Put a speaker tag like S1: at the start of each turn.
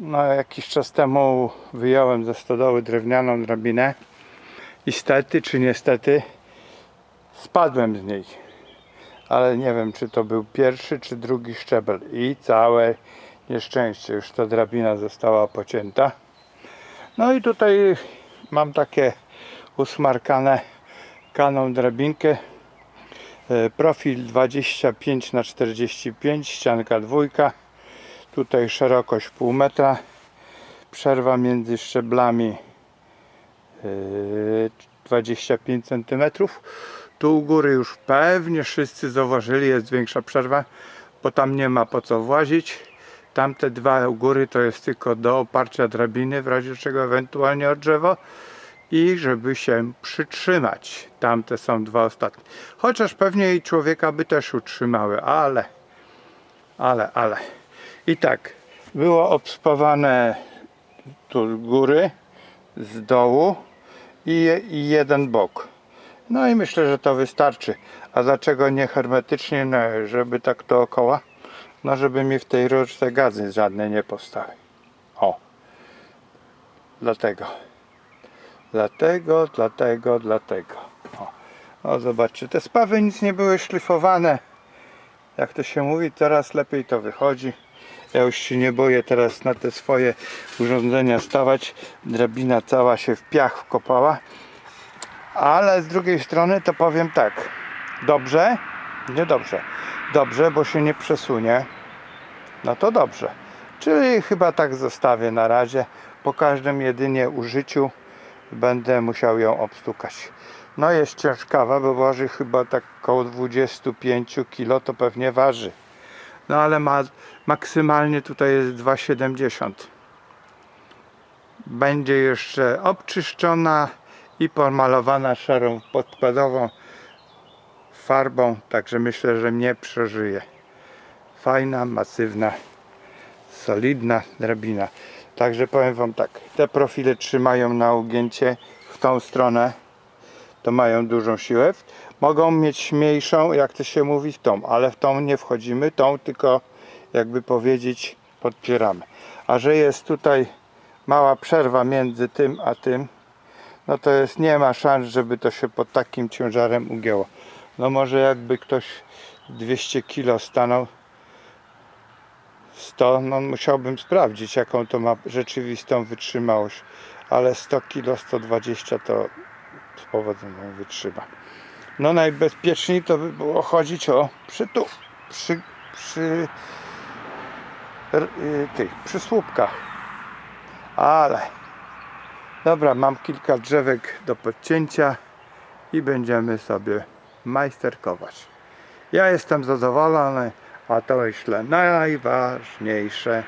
S1: No, jakiś czas temu wyjąłem ze stodoły drewnianą drabinę i stety czy niestety spadłem z niej. Ale nie wiem, czy to był pierwszy czy drugi szczebel i całe nieszczęście. Już ta drabina została pocięta. No i tutaj mam takie usmarkane kaną drabinkę. E, Profil 25 na 45 ścianka dwójka. Tutaj szerokość pół metra. Przerwa między szczeblami yy, 25 cm. Tu u góry już pewnie wszyscy zauważyli, jest większa przerwa, bo tam nie ma po co włazić. Tamte dwa u góry to jest tylko do oparcia drabiny, w razie czego ewentualnie o drzewo i żeby się przytrzymać. Tamte są dwa ostatnie. Chociaż pewnie i człowieka by też utrzymały, ale, ale, ale. I tak, było obspawane tu góry, z dołu i, i jeden bok. No i myślę, że to wystarczy. A dlaczego nie hermetycznie, no, żeby tak dookoła? No, żeby mi w tej rurce gazy żadne nie powstały. O. Dlatego. Dlatego, dlatego, dlatego. O, o zobaczcie, te spawy nic nie były szlifowane. Jak to się mówi, teraz lepiej to wychodzi. Ja już się nie boję teraz na te swoje urządzenia stawać. Drabina cała się w piach wkopała. Ale z drugiej strony to powiem tak. Dobrze? Nie dobrze. Dobrze, bo się nie przesunie. No to dobrze. Czyli chyba tak zostawię na razie. Po każdym jedynie użyciu będę musiał ją obstukać. No jest ciężkawa, bo waży chyba tak około 25 kg to pewnie waży. No ale ma, maksymalnie tutaj jest 2,70. Będzie jeszcze obczyszczona i pomalowana szarą podkładową farbą, także myślę, że nie przeżyje. Fajna, masywna, solidna drabina. Także powiem Wam tak, te profile trzymają na ugięcie w tą stronę, to mają dużą siłę. Mogą mieć mniejszą, jak to się mówi, w tą, ale w tą nie wchodzimy, tą tylko jakby powiedzieć podpieramy. A że jest tutaj mała przerwa między tym a tym, no to jest, nie ma szans, żeby to się pod takim ciężarem ugięło. No może jakby ktoś 200 kg stanął, 100, no musiałbym sprawdzić jaką to ma rzeczywistą wytrzymałość, ale 100 kg, 120 to z powodzeniem wytrzyma. No najbezpieczniej to by było chodzić o przy tu, przy, przy y, tych, przy słupkach. Ale dobra, mam kilka drzewek do podcięcia i będziemy sobie majsterkować. Ja jestem zadowolony, a to myślę najważniejsze.